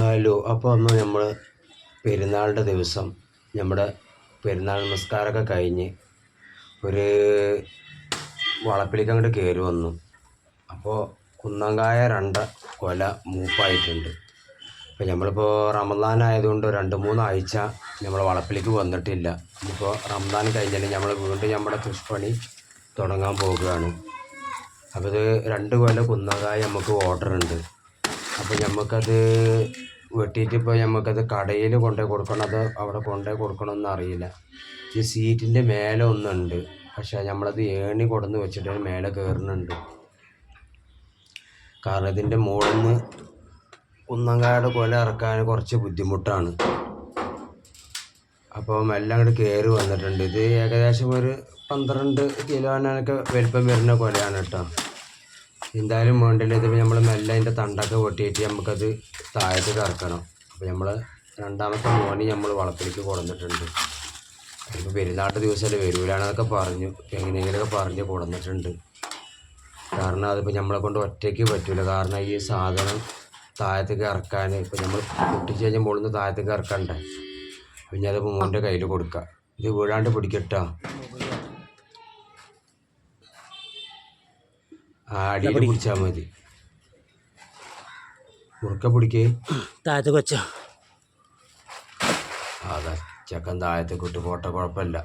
Hello അപ്പോൾ അന്ന് നമ്മൾ പെരുന്നാളിന്റെ ദിവസം നമ്മുടെ പെരുന്നാൾ നമസ്കാരമൊക്കെ കഴിഞ്ഞ് ഒരു വളപ്പിലേക്ക് അങ്ങോട്ട് കയറി വന്നു. അപ്പോൾ കുന്നങ്കായ രണ്ട കൊല മൂപ്പായിട്ടുണ്ട്. അപ്പോൾ നമ്മളിപ്പോൾ റമദാൻ ആയതുകൊണ്ട് രണ്ട് മൂന്നാഴ്ച നമ്മൾ വളപ്പിലേക്ക് വന്നിട്ടില്ല. ഇപ്പോൾ റമദാൻ കഴിഞ്ഞാൽ നമ്മൾ വീണ്ടും നമ്മുടെ കൃഷിപ്പണി തുടങ്ങാൻ പോവുകയാണ്. അപ്പോൾ ഇത് രണ്ട് കൊല കുന്നങ്കായ നമുക്ക് ഓർഡർ ഉണ്ട് അപ്പോൾ നമുക്കത് വെട്ടിയിട്ട് ഇപ്പോൾ നമുക്കത് കടയിൽ കൊണ്ടുപോയി കൊടുക്കണം അത് അവിടെ കൊണ്ടുപോയി കൊടുക്കണമെന്ന് അറിയില്ല. ഈ സീറ്റിന്റെ മേലെ ഒന്നുണ്ട്. പക്ഷേ നമ്മളത് ഏണി കൊടുന്ന് വെച്ചിട്ട് മേലെ കയറുന്നുണ്ട് കാരണം ഇതിന്റെ മുകളിൽ നിന്ന് കുന്നങ്കാട് കൊല ഇറക്കാൻ കുറച്ച് ബുദ്ധിമുട്ടാണ്. അപ്പോൾ എല്ലാം അങ്ങോട്ട് കയറി വന്നിട്ടുണ്ട്. ഇത് ഏകദേശം ഒരു പന്ത്രണ്ട് കിലോനൊക്കെ വലിപ്പം വരുന്ന കൊലയാണ് കേട്ടോ. എന്തായാലും വേണ്ടത് ഇത് നമ്മൾ മെല്ലെ അതിന്റെ തണ്ടൊക്കെ വെട്ടിയിട്ട് നമുക്കത് താഴത്ത് കറക്കണം അപ്പോൾ നമ്മൾ രണ്ടാമത്തെ മോണി നമ്മൾ വളപ്പിലേക്ക് കൊടുന്നിട്ടുണ്ട്. ഇപ്പോൾ പെരുന്നാട്ട് ദിവസമല്ലേ വരൂലാണെന്നൊക്കെ പറഞ്ഞു. എങ്ങനെയെങ്കിലുമൊക്കെ പറഞ്ഞ് കൊടുന്നിട്ടുണ്ട്. കാരണം അതിപ്പോൾ നമ്മളെ കൊണ്ട് ഒറ്റയ്ക്ക് പറ്റില്ല കാരണം ഈ സാധനം താഴത്തേക്ക് ഇറക്കാൻ ഇപ്പോൾ നമ്മൾ പൊട്ടിച്ച് കഴിഞ്ഞാൽ മുകളിൽ നിന്ന് താഴത്തേക്ക് ഇറക്കണ്ടേ? പിന്നെ അതിപ്പോൾ മോന്റെ കയ്യിൽ കൊടുക്കുക ഇത് വീഴാണ്ട് പിടിക്കട്ടോ. ആ അടിയിൽ പിടിച്ചാൽ മതി. മുറുക്ക പിടിക്കേ. താഴത്തേക്ക് കൊച്ച. അതാ ചക്കൻ താഴത്തേക്ക് ഇട്ട് പോട്ടെ കുഴപ്പമില്ല.